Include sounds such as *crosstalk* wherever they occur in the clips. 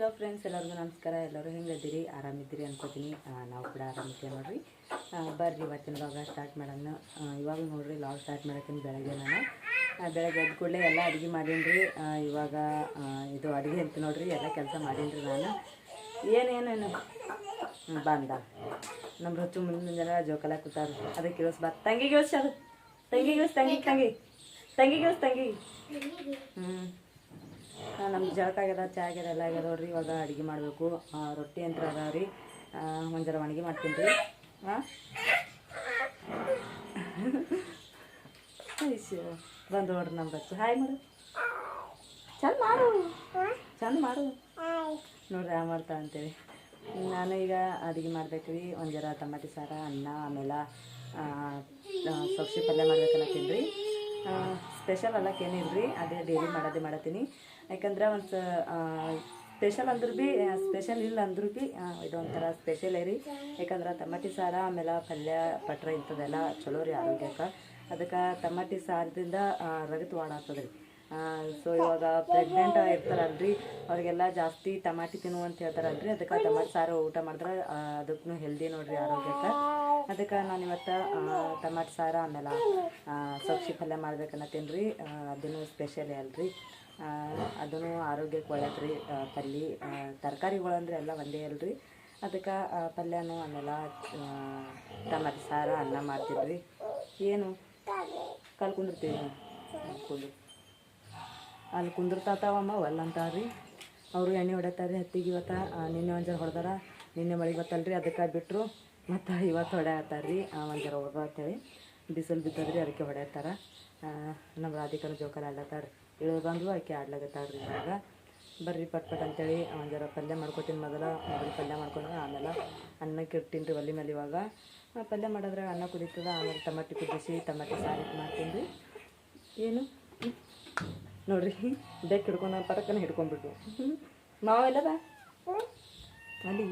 Hello friends ಎಲ್ಲರಿಗೂ ನಮಸ್ಕಾರ. ಎಲ್ಲರೂ ಹೆಂಗಿದ್ದೀರಿ? ಆರಾಮಿದ್ದೀರಿ ಅನ್ಕೋತೀನಿ. ನಾವು ಕೂಡ ಆರಾಮಿದ್ದೀವಿ ನೋಡ್ರಿ. ಬರ್ರಿ ಇವತ್ತಿನ ಭಾಗ ಸ್ಟಾರ್ಟ್ ಮಾಡೋಣ. ಇವಾಗ ನೋಡ್ರಿ ಲಾಗ್ ಸ್ಟಾರ್ಟ್ ಮಾಡೋಕ್ಕಿಂತ ಬೆಳಗ್ಗೆ ನಾನು. ಬೆಳಗ್ಗೆ ಎದ್ದ ಕೂಡಲೇ ಎಲ್ಲ ಅಡುಗೆ ಮಾಡೀನಿ ಇವಾಗ ಇದು ಅಡುಗೆ ಅಂತ ನೋಡಿರಿ, ಎಲ್ಲ ಕೆಲಸ ಮಾಡೀನಿ ನಾನು. ಏನೇನೇನು? ಬಂದ. ನಮ್ಮ ರುಚು ಮುಂದಿನ ಜನ ಜೋಕಾಲ ಕೂತಾರ ಅದಕ್ಕೆ ಇಳಿಸ್ ಬಾ. ತಂಗಿಗೆ ಇಳಿಸ್ ಅದು ತಂಗಿಗೆ ತಂಗಿ ತಂಗಿ. ತಂಗಿಗೆ ತಂಗಿ. ಹ್ಞೂ ನಮ್ಮ ಜಳಕ ಆಗ್ಯದ, ಚಾ ಆಗ್ಯದ, ಎಲ್ಲ ಆಗ್ಯದ ನೋಡ್ರಿ. ಇವಾಗ ಅಡುಗೆ ಮಾಡಬೇಕು. ರೊಟ್ಟಿ ಅಂತ ಅದಾವ ರೀ. ಒಂದರ ಒಣಗಿ ಮಾಡ್ತೀನಿ ರೀ. ಹಾಂ ಬಂದು ನೋಡ್ರಿ ನಮ್ಮ ಬಚ್ಚು ಹಾಯ್ ಮಾಡು. ಚಂದ ಮಾಡು. ಚಂದ ಮಾಡು. ನೋಡ್ರಿ ಆ ಮಾಡ್ತಾ ಅಂತೇಳಿ ನಾನು ಈಗ ಅಡುಗೆ ಮಾಡ್ಬೇಕ್ರಿ ಒಂದು ಜರ ಟಮಾಟಿ ಸಾರ, ಅನ್ನ, ಆಮೇಲೆ ಸೊಪ್ಸಿ ಪಲ್ಯ ಮಾಡ್ಬೇಕನ್ನತ್ತೀನಿ ರೀ. ಸ್ಪೆಷಲ್ ಅಲ್ಲಕ್ಕೆ ಏನಿಲ್ಲ ರೀ ಅದೇ ಡೈಲಿ ಮಾಡೋದೇ ಮಾಡತ್ತೀನಿ. ಯಾಕಂದ್ರೆ ಒಂದು ಸ್ಪೆಷಲ್ ಅಂದ್ರೂ ಭೀ ಸ್ಪೆಷಲ್ ಇಲ್ಲ ಅಂದ್ರೂ ಭೀ ಇದೊಂಥರ ಸ್ಪೆಷಲ್ ರೀ. ಯಾಕಂದ್ರೆ ತಮಾಟಿ ಸಾರ, ಆಮೇಲೆ ಪಲ್ಯ, ಪಟ್ರ ಇಂಥದ್ದೆಲ್ಲ ಚಲೋ ರೀ ಆರೋಗ್ಯಕ್ಕೆ. ಅದಕ್ಕೆ ತಮಾಟಿ ಸಾರದಿಂದ ರಗತ್ ವಾಡಾಗ್ತದೆ ರೀ. ಸೊ ಇವಾಗ ಪ್ರೆಗ್ನೆಂಟ್ ಇರ್ತಾರಲ್ರಿ ಅವ್ರಿಗೆಲ್ಲ ಜಾಸ್ತಿ ಟಮಾಟಿ ತಿನ್ನು ಅಂತ ಹೇಳ್ತಾರಲ್ರಿ, ಅದಕ್ಕೆ ಟಮಾಟಿ ಸಾರು ಊಟ ಮಾಡಿದ್ರೆ ಅದಕ್ಕೂ ಹೆಲ್ದಿ ನೋಡ್ರಿ ಆರೋಗ್ಯಕ್ಕೆ. ಅದಕ್ಕೆ ನಾನು ಇವತ್ತು ಟಮಾಟಿ ಸಾರು ಆಮೇಲೆ ಸೊಪ್ಸಿ ಪಲ್ಯ ಮಾಡ್ಬೇಕನ್ನತ್ತೀನಿ ತಿನ್ರಿ ಅದನ್ನು ಸ್ಪೆಷಲ್ ಅಲ್ರಿ. ಅದನ್ನು ಆರೋಗ್ಯಕ್ಕೆ ಒಳ್ಳೇದು ರೀ ಪಲ್ಯ ತರಕಾರಿಗಳು ಅಂದ್ರೆ ಎಲ್ಲ ಒಂದೇ ಅಲ್ರಿ. ಅದಕ್ಕೆ ಪಲ್ಯನೂ ಆಮೇಲೆ ಟಮಾಟಿ ಸಾರು ಅನ್ನ ಮಾಡ್ತಿದ್ವಿ. ಏನು? ಕಲ್ ಕುಂದಿರ್ತೀವಿ. ಕುಂದ್ರು ಅಲ್ಲಿ ಕುಂದಿರ್ತಾವಮ್ಮ ಅಂತಾರೆ ರೀ ಅವರು ಎಣ್ಣೆ ಹೊಡತಾರ್ರಿ ಹತ್ತಿಗೆ ಇವತ್ತು ನಿನ್ನೆ ಒಂದು ಜರ ಹೊಡೆದಾರ. ನಿನ್ನೆ ಮಳೆ ಬತ್ತಲ್ರಿ, ಅದಕ್ಕೆ ಬಿಟ್ಟರು ಮತ್ತು ಇವತ್ತು ಹೊಡ್ಯಾತಾರ್ರಿ ಒಂದು ಜರ ಹೊಡೆದ ಅಂತೇಳಿ. ಬಿಸಿಲು ಬಿದ್ದದ್ರಿ, ಅದಕ್ಕೆ ಹೊಡೆಯತ್ತಾರ ನಮ್ಮ ರಾಧಿಕನ ಜೋಕಾಲ ಆಡ್ಲತ್ತಾರ. ಇಳಿದು ಬಂದ್ಲು ಆಕೆ ಆಡ್ಲಾಗತ್ತಾಳ್ರಿ ಇವಾಗ ಬರ್ರಿ ಪಟ್ ಪಟ್ ಅಂತೇಳಿ ಒಂದು ಜರ ಪಲ್ಯ ಮಾಡ್ಕೊತೀನಿ ಮೊದಲ. ಮೊದಲು ಪಲ್ಯ ಮಾಡ್ಕೊಂಡು ಆಮೇಲೆ ಅನ್ನಕ್ಕೆ ಇಡ್ತೀನಿ ರೀ ಒಲೆ ಮೇಲೆ ಇವಾಗ. ಪಲ್ಯ ಮಾಡಿದ್ರೆ ಅನ್ನ ಕುದೀತದ, ಆಮೇಲೆ ಟಮಾಟಿ ಕುದಿಸಿ, ಟಮಾಟಿ ಸಾರು ಮಾಡ್ತೀನಿ ರೀ ಏನು. ನೋಡ್ರಿ ಡೆಕ್ ಹಿಡ್ಕೊಂಡು ಪರಕ್ಕನ ಹಿಡ್ಕೊಂಡ್ಬಿಟ್ಟು. ಮಾವೆಲ್ಲದ ಅಲ್ಲಿ.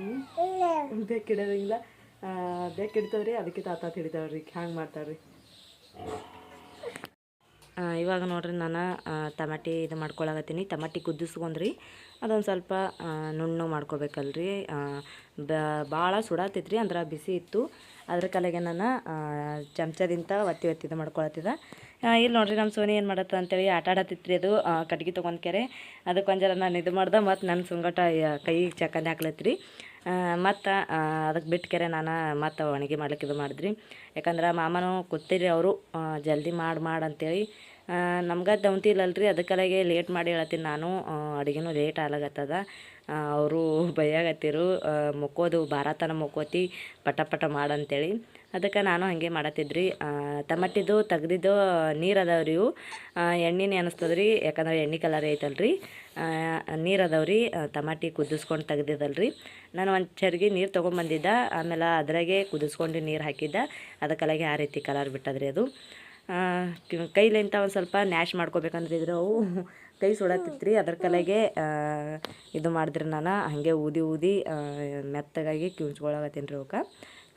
ಬೆಕ್ ಇಡೋದಿಲ್ಲ ಬೆಕ್ ಹಿಡಿತವ್ರಿ ಅದಕ್ಕೆ ತಾತ ಹಿಡಿತಾವ್ರಿ ಹ್ಯಾಂಗೆ ಮಾಡ್ತಾವ್ರಿ ಇವಾಗ ನೋಡ್ರಿ ನಾನು ಟಮಾಟಿ ಇದು ಮಾಡ್ಕೊಳಕತ್ತೀನಿ. ಟಮಾಟಿ ಕುದಿಸ್ಕೊಂಡ್ರಿ. ಅದೊಂದು ಸ್ವಲ್ಪ ನುಣ್ಣು ಮಾಡ್ಕೋಬೇಕಲ್ರಿ. ಭಾಳ ಸುಡಾತೈತ್ರಿ ಅಂದ್ರೆ ಬಿಸಿ ಇತ್ತು. ಅದ್ರ ಕಲೆಗೆ ನಾನು ಚಮಚದಿಂದ ಒತ್ತಿ ಒತ್ತಿ ಇದು ಮಾಡ್ಕೊಳತ್ತಿದ ಇಲ್ಲಿ ನೋಡ್ರಿ ನಮ್ಮ ಸೋನಿ ಏನು ಮಾಡತ್ತೆ ಅಂತೇಳಿ ಆಟ ಆಡತ್ತಿತ್ರಿ ಅದು. ಕಟ್ಗೆ ತೊಗೊಂಡು ಕೆರೆ. ಅದಕ್ಕೆ ಒಂದು ಜರ ನಾನು ಇದು ಮಾಡ್ದೆ ಮತ್ತು ನನ್ನ ಸುಂಗಟ ಕೈ ಚಕ್ಕಂದೆ ಹಾಕ್ಲತ್ರಿ. ಮತ್ತು ಅದಕ್ಕೆ ಬಿಟ್ಟು ಕೆರೆ ನಾನು ಮತ್ತು ಒಣಗಿ ಮಾಡ್ಲಿಕ್ಕೆ ಇದು ಮಾಡಿದ್ರಿ. ಯಾಕಂದ್ರೆ ಮಾಮನೂ ಕೂತಿರಿ ಅವರು. ಜಲ್ದಿ ಮಾಡಿ ಮಾಡಿ ಅಂತೇಳಿ. ನಮ್ಗೆ ದೌಂತಿ ಇಲ್ಲಲ್ರಿ. ಅದಕ್ಕಲಾಗೆ ಲೇಟ್ ಮಾಡಿ ಹೇಳತ್ತೀನಿ ನಾನು. ಅಡುಗೆನೂ ಲೇಟ್ ಆಗ್ಲಾಗತ್ತದ ಅವರು ಬೈಯಾಗತ್ತಿರು *laughs* ಮುಕ್ಕೋದು ಭಾರತನ ಮುಕ್ಕೋತಿ, ಪಟ ಪಟ ಮಾಡಂತೇಳಿ ಅದಕ್ಕೆ ನಾನು ಹಾಗೆ ಮಾಡತ್ತಿದ್ರಿ. ಟಮಟಿದು ತೆಗ್ದಿದ್ದು ನೀರು ಅದಾವ್ರಿ ಇವು. ಎಣ್ಣೆನೇ ಅನಿಸ್ತದ್ರಿ, ಯಾಕಂದ್ರೆ ಎಣ್ಣೆ ಕಲರ್ ಐತಲ್ರಿ. ನೀರು ಅದಾವ್ರಿ ಟಮಾಟಿ ಕುದಿಸ್ಕೊಂಡು ತೆಗ್ದಿದ್ದಲ್ರಿ. ನಾನು ಒಂದು ಚರ್ಗಿ ನೀರು ತೊಗೊಂಬಂದಿದ್ದ, ಆಮೇಲೆ ಅದರಾಗೆ ಕುದಿಸ್ಕೊಂಡು ನೀರು ಹಾಕಿದ್ದ. ಅದಕ್ಕಲಾಗೆ ಆ ರೀತಿ ಕಲರ್ ಬಿಟ್ಟದ್ರಿ ಅದು. ಕೈಲಿಂತ ಒಂದು ಸ್ವಲ್ಪ ನ್ಯಾಶ್ ಮಾಡ್ಕೋಬೇಕಂದ್ರೆ ಇದ್ರೆ ಅವು ಕೈ ಸುಡತ್ತಿತ್ರಿ. ಅದ್ರ ಕಲೆಗೆ ಇದು ಮಾಡಿದ್ರೆ ನಾನು. ಹಾಗೆ ಊದಿ ಊದಿ ಮೆತ್ತಗಾಗಿ ಕಿವುಚ್ಕೊಳಗತ್ತೀನಿ ರೀ ಅವಕ್ಕೆ.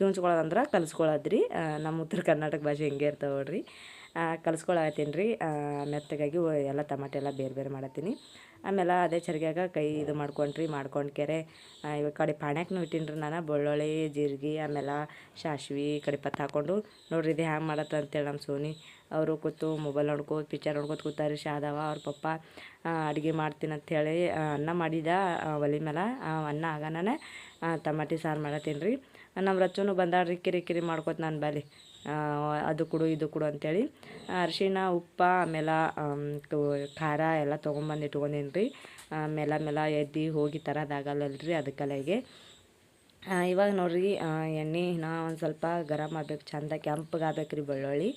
ಕಿವುಚ್ಕೊಳ್ಳೋದಂದ್ರೆ ಕಲಿಸ್ಕೊಳ್ಳೋದ್ರಿ ನಮ್ಮ ಉತ್ತರ ಕರ್ನಾಟಕ ಭಾಷೆ ಹೆಂಗೆ ಇರ್ತಾವೆ ನೋಡ್ರಿ. ಕಲಿಸ್ಕೊಳತ್ತೀನಿ ರೀ ಮೆತ್ತಗಾಗಿ ಎಲ್ಲ ಟಮಾಟೆ ಎಲ್ಲ ಬೇರೆ ಬೇರೆ ಮಾಡತ್ತೀನಿ. ಆಮೇಲೆ ಅದೇ ಚರ್ಗ್ಯಾಗ ಕೈ ಇದು ಮಾಡ್ಕೊಂಡ್ರಿ, ಮಾಡ್ಕೊಂಡು ಕೆರೆ. ಇವಾಗ ಕಡೆ ಪಾಣ್ಯಾಕ್ನು ರೀ ನಾನು, ಬೆಳ್ಳುಳ್ಳಿ, ಜೀರಿಗೆ, ಆಮೇಲೆ ಸಾಸ್ವೆ ಕಡಿಪತ್ತು ಹಾಕ್ಕೊಂಡು ನೋಡ್ರಿ ಇದು ಹ್ಯಾಂಗೆ ಮಾಡತ್ತೆ ಅಂತೇಳಿ ನಮ್ಮ ಸೋನಿ. ಅವರು ಕೂತು ಮೊಬೈಲ್ ನೋಡ್ಕೋತ ಪಿಕ್ಚರ್ ನೋಡ್ಕೋತ ಕೂತಾರೆ ಶಾದವ ಅವ್ರ ಪಪ್ಪ ಅಡುಗೆ ಮಾಡ್ತೀನಿ ಅಂಥೇಳಿ ಅನ್ನ ಮಾಡಿದ ಒಲೆ ಮೇಲೆ ಅನ್ನ ಆಗನೇ ಟಮಾಟಿ ಸಾರು ಮಾಡತ್ತೀನಿ ರೀ ನಮ್ಮ ರಚ್ಚನು ರೀ, ಕಿರಿ ಮಾಡ್ಕೋತ ನಾನು ಬಲಿ ಅದು ಕೊಡು, ಇದು ಕೊಡು ಅಂಥೇಳಿ ಅರಿಶಿಣ, ಉಪ್ಪು, ಆಮೇಲೆ ಖಾರ ಎಲ್ಲ ತೊಗೊಂಬಂದು ಇಟ್ಕೊಂಡೀನಿ ರೀ ಮೇಲ ಮೇಲ ಎದ್ದು ಹೋಗಿ ತರೋದಾಗಲ್ಲಲ್ರಿ ಅದಕ್ಕಲೆಗೆ ಇವಾಗ ನೋಡ್ರಿ ಎಣ್ಣೆನ ಒಂದು ಸ್ವಲ್ಪ ಗರಮ್ ಆಗ್ಬೇಕು, ಚಂದ ಕೆಂಪಗಾಗ್ಬೇಕು ರೀ ಬೆಳ್ಳುಳ್ಳಿ.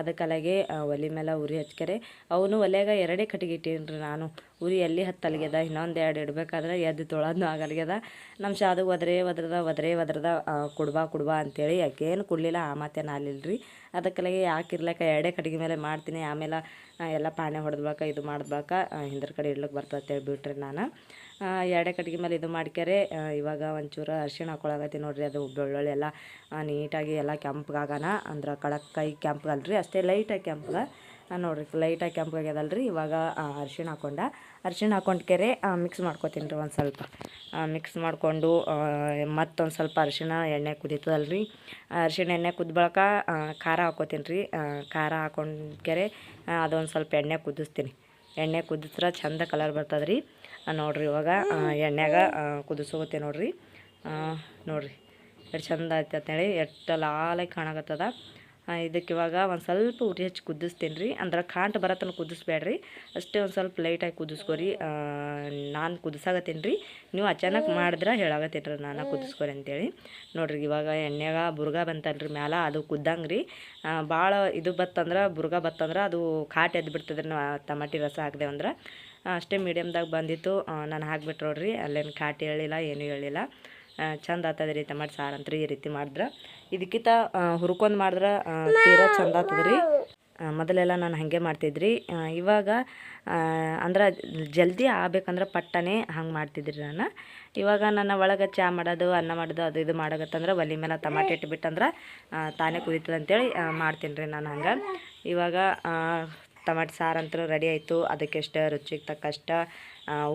ಅದಕ್ಕಲಾಗೆ ಒಲೆ ಮೇಲೆ ಉರಿ ಹಚ್ಕರೆ. ಅವನು ಒಲೆಯಾಗ ಎರಡೇ ಕಟ್ಟಿಗೆ ಇಟ್ಟೀನಿ ರೀ ನಾನು. ಉರಿ ಎಲ್ಲಿ ಹತ್ತಲ್ಗ್ಯದ, ಇನ್ನೊಂದು ಎರಡು ಇಡಬೇಕಾದ್ರೆ ಎದ್ದು ತೊಳೋದು ಆಗಲ್ಗ್ಯದ. ನಮ್ಮ ಶಾದು ಒದ್ರೆ ಒದ್ರದ ಒದ್ರೆ ಒದ್ರದ ಕುಡ್ಬಾ ಕುಡ್ಬಾ ಅಂತೇಳಿ ಯಾಕೇನು ಕೊಡಲಿಲ್ಲ, ಆ ಮಾತೇನು ನಾಲಿಲ್ರಿ ಅದಕ್ಕಲಾಗೆ ಯಾಕೆ ಇರ್ಲಕ್ಕ, ಎರಡೇ ಕಟ್ಟಿಗೆ ಮೇಲೆ ಮಾಡ್ತೀನಿ, ಆಮೇಲೆ ಎಲ್ಲ ಪಾಣೆ ಹೊಡೆದ್ಬಾಕ, ಇದು ಮಾಡ್ಬಾಕ ಹಿಂದ್ರ ಕಡೆ ಇಡ್ಲಿಕ್ಕೆ ಬರ್ತದೆ ಅಂತೇಳಿ ಬಿಟ್ರಿ ನಾನು. ಎರಡೇ ಕಟ್ಟಿಗೆ ಮೇಲೆ ಇದು ಮಾಡ್ಕ್ಯಾರೆ. ಇವಾಗ ಒಂಚೂರು ಅರಿಶಿಣ ಹಾಕೊಳಗತ್ತೀನಿ ನೋಡ್ರಿ, ಅದು ಬೆಳ್ಳುಳ್ಳಿ ನೀಟಾಗಿ ಎಲ್ಲ ಕೆಂಪಗಾಗನ. ಅಂದ್ರೆ ಕಡಕ್ ಕೈ ಕೆಂಪಗಲ್ರಿ, ಅಷ್ಟೇ ಲೈಟಾಗಿ ಕೆಂಪಗ. ನೋಡ್ರಿ ಲೈಟಾಗಿ ಕೆಂಪಗಾಗ್ಯದಲ್ರಿ ಇವಾಗ ಅರ್ಶಿಣ ಹಾಕೊಂಡ. ಅರಿಶಿಣ ಕೆರೆ ಮಿಕ್ಸ್ ಮಾಡ್ಕೊತೀನಿ ರೀ ಒಂದು ಸ್ವಲ್ಪ. ಮಿಕ್ಸ್ ಮಾಡಿಕೊಂಡು ಮತ್ತೊಂದು ಸ್ವಲ್ಪ ಅರಿಶಿಣ ಎಣ್ಣೆ ಕುದೀತದಲ್ಲ ರೀ ಅರಿಶಿಣ ಎಣ್ಣೆ ಕುದ್ದ ಖಾರ ಹಾಕೋತೀನಿ ರೀ ಖಾರ ಹಾಕೊಂಡ್ಕೆರೆ ಅದೊಂದು ಸ್ವಲ್ಪ ಎಣ್ಣೆ ಕುದಿಸ್ತೀನಿ. ಎಣ್ಣೆ ಕುದಿಸ್ರೆ ಚಂದ ಕಲರ್ ಬರ್ತದೆ ರೀ ನೋಡಿರಿ ಇವಾಗ ಎಣ್ಣೆಗ ಕುದಿಸೋಗುತ್ತೆ ನೋಡ್ರಿ. ನೋಡ್ರಿ. ಎಷ್ಟು ಚಂದ ಆಯ್ತು ಅಂತೇಳಿ ಎಷ್ಟು ಲಾಲಾಗಿ ಕಾಣಕತ್ತದ. ಇದಕ್ಕೆ ಇವಾಗ ಒಂದು ಸ್ವಲ್ಪ ಉರಿ ಹಚ್ಚಿ ಕುದಿಸ್ತೀನಿ ರೀ. ಅಂದ್ರೆ ಕಾಂಟ್ ಬರತ್ತನ ಕುದಿಸ್ಬೇಡ್ರಿ. ಅಷ್ಟೇ ಒಂದು ಸ್ವಲ್ಪ ಲೈಟಾಗಿ ಕುದಿಸ್ಕೊರಿ. ನಾನು ಕುದಿಸಾಗತ್ತೀನಿ ರೀ. ನೀವು ಅಚಾನಕ್ ಮಾಡಿದ್ರೆ ಹೇಳಾಗತ್ತೀನಿ ರೀ ನಾನು ಕುದಿಸ್ಕೊರಿ ಅಂತೇಳಿ. ನೋಡ್ರಿ ಇವಾಗ ಎಣ್ಣೆಗ ಬುರ್ಗ ಬಂತಲ್ರಿ ಮ್ಯಾಲ, ಅದು ಕುದ್ದಂಗೆ ರೀ. ಭಾಳ ಇದು ಬತ್ತಂದ್ರೆ, ಬುರ್ಗ ಬತ್ತಂದ್ರೆ ಅದು ಕಾಟ್ ಎದ್ದು ಬಿಡ್ತದ್ರಿ ನಾವು ಟಮಾಟಿ ರಸ ಹಾಕ್ದೇವು ಅಂದ್ರೆ ಅಷ್ಟೇ ಮೀಡಿಯಮ್ದಾಗ ಬಂದಿತ್ತು. ನಾನು ಹಾಕ್ಬಿಟ್ಟು ನೋಡ್ರಿ, ಅಲ್ಲೇನು ಕಾಟಿ ಹೇಳಿಲ್ಲ, ಏನೂ ಹೇಳಿಲ್ಲ. ಚಂದ ಆಗ್ತದೆ ರೀ ಮಾಡಿ ಸಾರು ಅಂತ ಈ ರೀತಿ ಮಾಡಿದ್ರೆ. ಇದಕ್ಕಿಂತ ಹುರ್ಕೊಂಡು ಮಾಡಿದ್ರೆ ತೀರ ಚಂದ ಆಗ್ತದೆ ರೀ ಮೊದಲೆಲ್ಲ ನಾನು ಹಾಗೆ ಮಾಡ್ತಿದ್ರಿ. ಇವಾಗ ಅಂದ್ರೆ ಜಲ್ದಿ ಆಗ್ಬೇಕಂದ್ರೆ ಪಟ್ಟನೆ ಹಂಗೆ ಮಾಡ್ತಿದ್ರಿ ನಾನು. ಇವಾಗ ನನ್ನ ಒಳಗೆ ಚಾ ಮಾಡೋದು, ಅನ್ನ ಮಾಡೋದು, ಅದು ಇದು ಮಾಡಕತ್ತಂದ್ರೆ ಒಲೆ ಮೇಲೆ ಟಮಾಟೆ ಇಟ್ಬಿಟ್ಟಂದ್ರೆ ತಾನೇ ಕುದೀತದೆ ಅಂತೇಳಿ ಮಾಡ್ತೀನಿ ರೀ ನಾನು ಹಂಗೆ. ಇವಾಗ ಟಮಾಟೆ ಸಾರು ಅಂತೂ ರೆಡಿ ಆಯಿತು. ಅದಕ್ಕೆಷ್ಟು ರುಚಿಗೆ ತಕ್ಕಷ್ಟ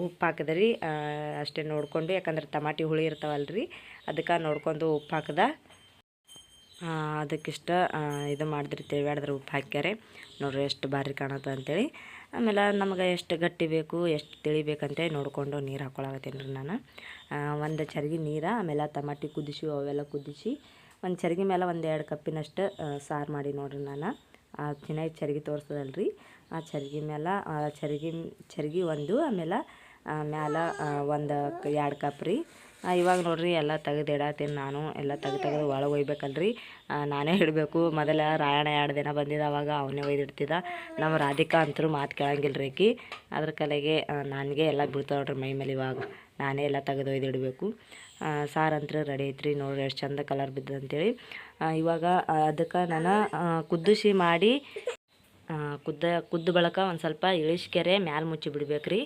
ಉಪ್ಪು ಹಾಕಿದ್ರಿ. ಅಷ್ಟೇ ನೋಡಿಕೊಂಡು, ಯಾಕಂದ್ರೆ ಟಮಾಟಿ ಹುಳಿ ಇರ್ತಾವಲ್ಲ ರೀ ಅದಕ್ಕೆ ನೋಡ್ಕೊಂಡು ಉಪ್ಪು ಹಾಕ್ದೆ. ಅದಕ್ಕಿಷ್ಟ ಇದು ಮಾಡಿದ್ರಿ ತಿರುಗಾಡಿದ್ರೆ ಉಪ್ಪು ಹಾಕ್ಯಾರೆ. ನೋಡ್ರಿ ಎಷ್ಟು ಭಾರಿ ಕಾಣುತ್ತೆ ಅಂತೇಳಿ. ಆಮೇಲೆ ನಮಗೆ ಎಷ್ಟು ಗಟ್ಟಿ ಬೇಕು, ಎಷ್ಟು ತಿಳಿಬೇಕಂತೇಳಿ ನೋಡಿಕೊಂಡು ನೀರು ಹಾಕ್ಕೊಳಕತ್ತೀನಿ ರೀ ನಾನು. ಒಂದು ಚರ್ಗಿ ನೀರು, ಆಮೇಲೆ ಟಮಾಟಿ ಕುದಿಸಿ, ಅವೆಲ್ಲ ಕುದಿಸಿ, ಒಂದು ಚರ್ಗಿ ಮೇಲೆ ಒಂದು ಎರಡು ಕಪ್ಪಿನಷ್ಟು ಸಾರು ಮಾಡಿ ನೋಡ್ರಿ ನಾನು. ಆ ಚೆನ್ನಾಗಿ ಚರ್ಗಿ ತೋರಿಸ್ತದಲ್ರಿ ಆ ಚರ್ಗಿ ಮೇಲೆ ಆ ಚರ್ಗಿ ಚರ್ಗಿ ಒಂದು, ಆಮೇಲೆ ಮ್ಯಾಲ ಒಂದು ಎರಡು ಕಪ್ ರೀ. ಇವಾಗ ನೋಡ್ರಿ ಎಲ್ಲ ತೆಗೆದು ಇಡತ್ತೀನಿ ನಾನು, ಎಲ್ಲ ತೆಗೆದು ತೆಗೆದು ಒಳಗೆ ಒಯ್ಬೇಕಲ್ರಿ. ನಾನೇ ಇಡಬೇಕು. ಮೊದಲ ರಾಯಣ ಎರಡು ದಿನ ಬಂದಿದ್ದ ಅವಾಗ ಅವನೇ ಒಯ್ದಿಡ್ತಿದ್ದ ನಮ್ಮ ರಾಧಿಕಾ ಅಂತರೂ ಮಾತು ಕೇಳಂಗಿಲ್ಲ ರೀಕಿ ಅದ್ರ ಕಲೆಗೆ ನನಗೆ ಎಲ್ಲ ಬೀಳ್ತಾವೆ ನೋಡ್ರಿ ಮೈ ಮೇಲೆ ಇವಾಗ. ನಾನೇ ಎಲ್ಲ ತೆಗೆದು ಒಯ್ದಿಡಬೇಕು ಸಾರು ಅಂತೂ ರೆಡಿ ಐತ್ರಿ ನೋಡ್ರಿ ಎಷ್ಟು ಚಂದ ಕಲರ್ ಆ, ಇವಾಗ ಅದಕ್ಕೆ ನಾನು ಕುದ್ದುಸಿ ಮಾಡಿ ಕುದ್ದ ಕುದ್ದ ಬಳಕ ಒಂದು ಸ್ವಲ್ಪ ಇಳಿಸ್ಕೆರೆ ಮ್ಯಾಲೆ ಮುಚ್ಚಿ ಬಿಡ್ಬೇಕು ರೀ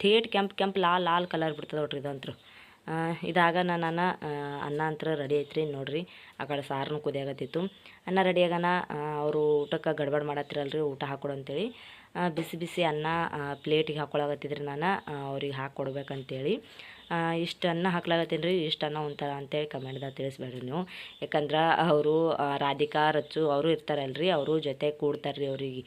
ಥೇಟ್ ಕೆಂಪು ಕೆಂಪು ಲಾಲ್ ಲಾಲ್ ಕಲರ್ ಬಿಡ್ತದೆ ನೋಡ್ರಿ ಇದಂತ್ರು ಇದಾಗ ನಾನು ಅನ್ನ ಅಂತರ ರೆಡಿ ಐತ್ರಿ ನೋಡ್ರಿ. ಆ ಕಡೆ ಸಾರನು ಕುದಿಯಾಗತ್ತಿತ್ತು ಅನ್ನ ರೆಡಿಯಾಗನ ಅವರು ಊಟಕ್ಕೆ ಗಡ್ಬಡ್ ಮಾಡತ್ತಿರಲ್ರಿ ಊಟ ಹಾಕೊಡು ಅಂತೇಳಿ. ಬಿಸಿ ಬಿಸಿ ಅನ್ನ ಪ್ಲೇಟಿಗೆ ಹಾಕೊಳಕತ್ತಿದ್ರಿ ನಾನು ಅವ್ರಿಗೆ ಹಾಕ್ಕೊಡ್ಬೇಕಂತೇಳಿ ಇಷ್ಟು ಅನ್ನ ಹಾಕ್ಲಾಗತ್ತೀನಿ ರೀ ಇಷ್ಟು ಅನ್ನ ಉಂತಾರ ಅಂತೇಳಿ ಕಮೆಂಟ್ದಾಗ ತಿಳಿಸ್ಬೇಡ್ರಿ ನೀವು. ಯಾಕಂದ್ರೆ ಅವರು ರಾಧಿಕಾ ರಚ್ಚು ಅವರು ಇರ್ತಾರಲ್ರಿ ಅವರು ಜೊತೆ ಕೂಡ್ತಾರೆ ರೀ ಅವ್ರಿಗೆ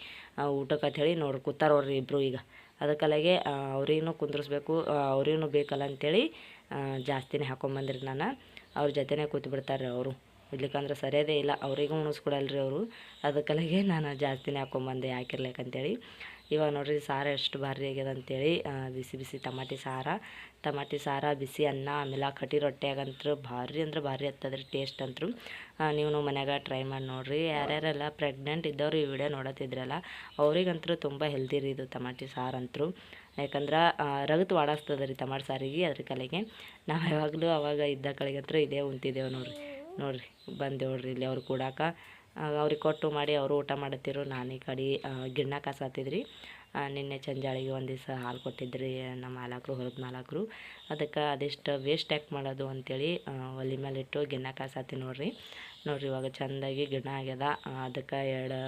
ಊಟಕ್ಕೆ ಅಂತೇಳಿ ನೋಡಿ ಕೂತಾರ ನೋಡ್ರಿ ಇಬ್ಬರು ಈಗ. ಅದಕ್ಕಲಾಗೆ ಅವ್ರಿಗೂ ಕುಂದ್ರಿಸ್ಬೇಕು ಅವ್ರಿಗೂ ಬೇಕಲ್ಲ ಅಂತೇಳಿ ಆ, ಜಾಸ್ತಿನೇ ಹಾಕೊಂಬಂದ್ರಿ ನಾನು. ಅವ್ರ ಜೊತೆನೇ ಕೂತ್ ಬಿಡ್ತಾರೆ ಅವರು. ಇಡ್ಲಿಕ್ಕಂದ್ರೆ ಸರಿಯದೇ ಇಲ್ಲ ಅವರಿಗೂ ಉಣಿಸ್ಕೊಡಲ್ರಿ ಅವರು. ಅದಕ್ಕಲಾಗೆ ನಾನು ಜಾಸ್ತಿನೇ ಹಾಕೊಂಬಂದೆ ಹಾಕಿರ್ಲಿಕ್ಕಂತೇಳಿ ಇವಾಗ ನೋಡಿರಿ ಸಾರು ಎಷ್ಟು ಭಾರಿ ಆಗ್ಯದ ಅಂತೇಳಿ ಬಿಸಿ ಬಿಸಿ ಟಮಾಟಿ ಸಾರ. ಟಮಾಟಿ ಸಾರ, ಬಿಸಿ ಅನ್ನ, ಆಮೇಲೆ ಕಟ್ಟಿ ರೊಟ್ಟಿಯಾಗಂತೂ ಭಾರಿ ಅಂದ್ರೆ ಭಾರಿ ಹತ್ತದ್ರಿ ಟೇಸ್ಟ್ ಅಂತೂ. ನೀವು ಮನ್ಯಾಗ ಟ್ರೈ ಮಾಡಿ ನೋಡಿರಿ. ಯಾರ್ಯಾರೆಲ್ಲ ಪ್ರೆಗ್ನೆಂಟ್ ಇದ್ದವ್ರು ಈ ವಿಡಿಯೋ ನೋಡತ್ತಿದ್ರಲ್ಲ ಅವ್ರಿಗಂತೂ ತುಂಬ ಹೆಲ್ದಿ ರೀ ಇದು ಟಮಾಟಿ ಸಾರು ಅಂತೂ. ಯಾಕಂದ್ರೆ ರಗತ್ ವಾಡಸ್ತದ ರೀ ಟಮಾಟಿ ಸಾರಿಗೆ ಅದ್ರ ಕಲೆಗೆ. ನಾವು ಯಾವಾಗಲೂ ಅವಾಗ ಇದ್ದ ಕಳೆಗಂತೂ ಇದೇ ಉಂತಿದ್ದೇವೆ ನೋಡ್ರಿ. ನೋಡಿರಿ ಬಂದೇವ್ರಿ ಇಲ್ಲಿ ಅವ್ರು ಕೂಡಾಕ. ಅವ್ರಿಗೆ ಕೊಟ್ಟು ಮಾಡಿ ಅವರು ಊಟ ಮಾಡತ್ತಿರು ನಾನು ಈ ಕಡೆ ಗಿಣ್ಣ ಕಾಸಾತಿದ್ರಿ ನಿನ್ನೆ ಚಂಜಾಳಿಗೆ ಒಂದು ದಿವಸ ಹಾಲು ಕೊಟ್ಟಿದ್ರಿ, ನಮ್ಮ ಮಾಲಕರು ಹೊರದ ಮಾಲಕರು. ಅದಕ್ಕೆ ಅದೆಷ್ಟು ವೇಸ್ಟ್ ಯಾಕೆ ಮಾಡೋದು ಅಂತೇಳಿ ಒಲೆ ಮೇಲೆ ಇಟ್ಟು ಗಿಣ್ಣ ಕಾಸಾತಿ ನೋಡ್ರಿ. ನೋಡ್ರಿ ಇವಾಗ ಚೆಂದಾಗಿ ಗಿಣ್ಣ ಆಗ್ಯದ. ಅದಕ್ಕೆ ಎರಡು,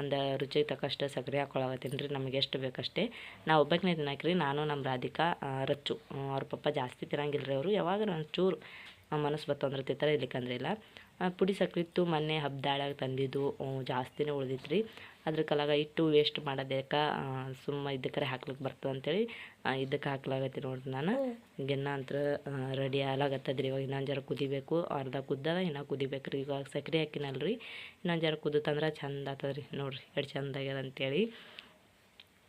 ಒಂದು ರುಚಿಗೆ ತಕ್ಕಷ್ಟು ಸಕ್ಕರೆ ಹಾಕ್ಕೊಳಕತ್ತೀನಿ ರೀ. ನಮಗೆ ಎಷ್ಟು ಬೇಕಷ್ಟೇ. ನಾ ಒಬ್ಬಕ್ಕೆ ತಿನ್ನಕ್ರಿ ನಾನು ನಮ್ಮ ರಾಧಿಕಾ ರಚ್ಚು. ಅವ್ರ ಪಪ್ಪ ಜಾಸ್ತಿ ತಿನ್ನಂಗಿಲ್ಲ ರೀ ಅವರು. ಯಾವಾಗ ಒಂಚೂರು ಮನಸ್ಸು ಬತ್ತಂದ್ರೆ ತಿಂತಾರೆ ಇಲ್ಲಿಕ್ಕಂದ್ರೆ ಇಲ್ಲ. ಪುಡಿ ಸಕ್ರೆ ಇತ್ತು ಮೊನ್ನೆ ಹಬ್ದಾಳಾಗ ತಂದಿದ್ದು. ಜಾಸ್ತಿನೇ ಉಳಿದಿತ್ತು ರೀ ಅದ್ರ ಕಲಾಗ ಇಟ್ಟು ವೇಸ್ಟ್ ಮಾಡೋದಕ್ಕೆ ಸುಮ್ಮ ಇದಕ್ಕರೆ ಹಾಕ್ಲಿಕ್ಕೆ ಬರ್ತದೆ ಅಂತೇಳಿ ಇದಕ್ಕೆ ಹಾಕ್ಲಾಗತ್ತಿ ನೋಡ್ರಿ ನಾನು. ಗಿನ್ನ ಅಂತ ರೆಡಿ ಆಗ್ಲಾಗತ್ತದ್ರಿ ಇವಾಗ ಇನ್ನೊಂದು ಜರ ಕುದಿಬೇಕು ಅರ್ಧ ಕುದ್ದದ ಇನ್ನೂ ಕುದಿಬೇಕು ರೀ ಇವಾಗ ಸಕ್ರೆ ಹಾಕಿನಲ್ರಿ. ಇನ್ನೊಂದು ಜರ ಕುದಿತಂದ್ರೆ ಚಂದ ಆಗ್ತದೆ ರೀ ನೋಡ್ರಿ. ಎಷ್ಟು ಚಂದ ಆಗ್ಯದ ಅಂತೇಳಿ.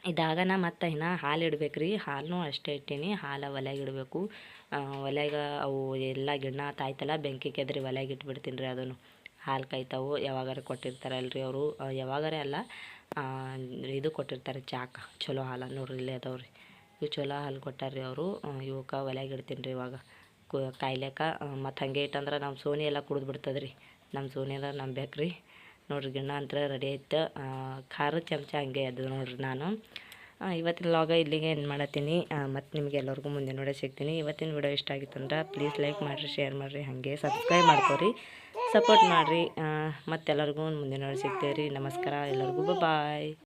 ಇದಾಗನ ಮತ್ತು ಇನ್ನು ಹಾಲು ಇಡ್ಬೇಕು ರೀ ಹಾಲು ಅಷ್ಟೇ ಇಟ್ಟೀನಿ. ಹಾಲು ಒಲೆಗೆ ಇಡಬೇಕು. ಒಲೆಗೆ ಅವು ಎಲ್ಲ ಗಿಣ್ಣ ತಾಯ್ತಲ್ಲ ಬೆಂಕಿ ಕೆದ್ರಿ ಒಲೆಗೆ ಇಟ್ಬಿಡ್ತೀನಿ ರೀ ಅದನ್ನು. ಹಾಲು ಕಾಯ್ತಾವು, ಯಾವಾಗಾರ ಕೊಟ್ಟಿರ್ತಾರೆ ಅಲ್ರಿ ಅವರು ಯಾವಾಗಾರ ಅಲ್ಲ ಇದು ಕೊಟ್ಟಿರ್ತಾರೆ ಚಾಕ, ಚಲೋ ಹಾಲು. ನೋಡ್ರಿ ಇಲ್ಲೇ ಅದಾವೆ ರೀ. ಇವು ಚಲೋ ಹಾಲು ಕೊಟ್ಟಾರ ರೀ ಅವರು ಇವಕ್ಕೆ ಒಲೆಗೆ ಇಡ್ತೀನಿ ರೀ ಇವಾಗ. ಕಾಯ್ಲೆಕ ಮತ್ತು ಹಾಗೆ ಇಟ್ಟಂದ್ರೆ ನಮ್ಮ ಸೋನಿ ಎಲ್ಲ ಕುಡಿದು ಬಿಡ್ತದೆ ರೀ ನಮ್ಮ ಸೋನಿ ಎಲ್ಲ ನಂಬೇಕು ರೀ ನೋಡ್ರಿ ಗಿಣ್ಣ ಅಂತ ರೆಡಿ ಆಯ್ತು ಖಾರದ ಚಮಚ ಹಂಗೆ ಅದು ನೋಡ್ರಿ ನಾನು. ಇವತ್ತಿನ ಲಾಗ ಇಲ್ಲಿಗೆ ಏನು ಮಾಡತ್ತೀನಿ. ಮತ್ತು ನಿಮಗೆ ಎಲ್ಲರಿಗೂ ಮುಂದೆ ನೋಡೋ ಸಿಗ್ತೀನಿ. ಇವತ್ತಿನ ವಿಡಿಯೋ ಇಷ್ಟ ಆಗಿತ್ತಂದ್ರೆ ಪ್ಲೀಸ್ ಲೈಕ್ ಮಾಡಿರಿ ಶೇರ್ ಮಾಡಿರಿ, ಹಾಗೆ ಸಬ್ಸ್ಕ್ರೈಬ್ ಮಾಡ್ಕೊರಿ. ಸಪೋರ್ಟ್ ಮಾಡಿರಿ. ಮತ್ತೆಲ್ಲರಿಗೂ ಮುಂದೆ ನೋಡಿ ಸಿಗ್ತೀವಿ ರೀ ನಮಸ್ಕಾರ. ಎಲ್ಲರಿಗೂ ಬಾಯ್